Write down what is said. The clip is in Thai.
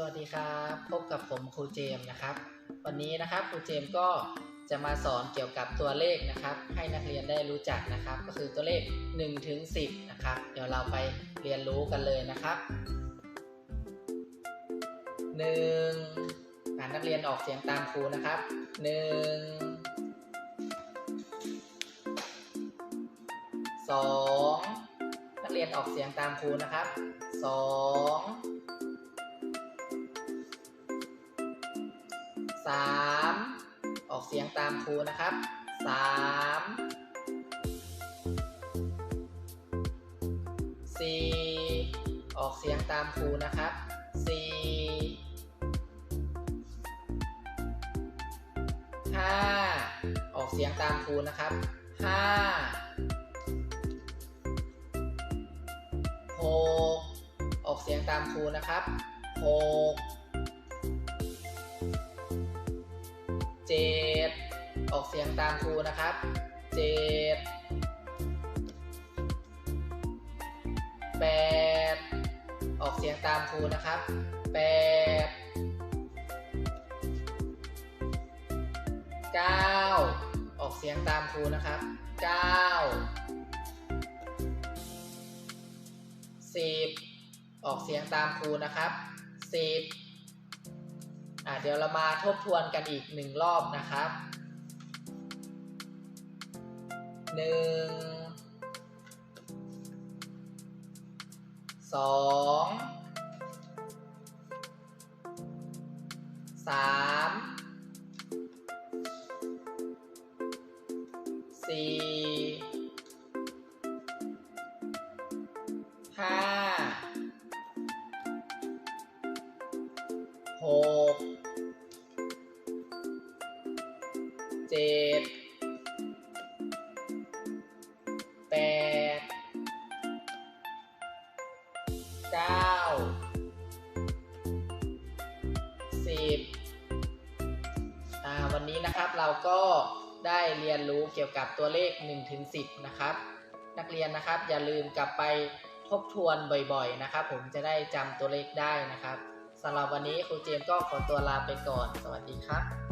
สวัสดีครับ พบกับผมครูเจมส์นะครับ วันนี้นะครับครูเจมส์ก็จะมาสอนเกี่ยวกับตัวเลขนะครับ ให้นักเรียนได้รู้จักนะครับ ก็คือตัวเลข1ถึง10นะครับ เดี๋ยวเราไปเรียนรู้กันเลยนะครับ1อ่านนักเรียนออกเสียงตามครูนะครับ 1 2 นักเรียนออกเสียงตามครูนะครับส 3 ออกเสียงตามครูนะครับ 3 4 ออกเสียงตามครูนะครับ 4 5 ออกเสียงตามครูนะครับ 5 6 ออกเสียงตามครูนะครับ 6 เจ็ดออกเสียงตามครูนะครับเจ็ดแปดออกเสียงตามครูนะครับแปดเก้าออกเสียงตามครูนะครับเก้าสิบออกเสียงตามครูนะครับสิบ เดี๋ยวเรามาทบทวนกันอีกหนึ่งรอบนะครับหนึ่งสองสามสี่ห้าหก เจ็ดแปดเก้าสิบอ่าวันนี้นะครับเราก็ได้เรียนรู้เกี่ยวกับตัวเลข1ถึง10 นะครับ นักเรียนนะครับอย่าลืมกลับไปทบทวนบ่อยๆนะครับ ผมจะได้จำตัวเลขได้นะครับสำหรับวันนี้ครูเจมก็ขอตัวลาไปก่อน สวัสดีครับ